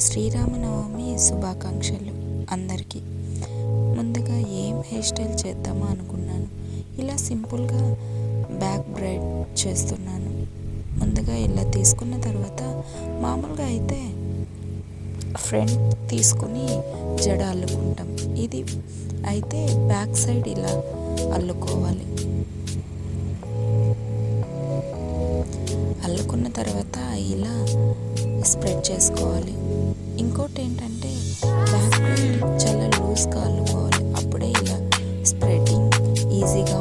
శ్రీరామనవమి శుభాకాంక్షలు అందరికీ. ముందుగా ఏం హెయిర్ స్టైల్ చేద్దామో అనుకున్నాను. ఇలా సింపుల్గా బ్యాక్ బ్రైడ్ చేస్తున్నాను. ముందుగా ఇలా తీసుకున్న తర్వాత మామూలుగా అయితే ఫ్రంట్ తీసుకుని జడ అల్లుకుంటాం. ఇది అయితే బ్యాక్ సైడ్ ఇలా అల్లుకోవాలి. తర్వాత ఇలా స్ప్రెడ్ చేసుకోవాలి. ఇంకోటి ఏంటంటే బ్యాక్ చాలా లూజ్గా అల్లుకోవాలి అప్పుడే ఇలా స్ప్రెడింగ్ ఈజీగా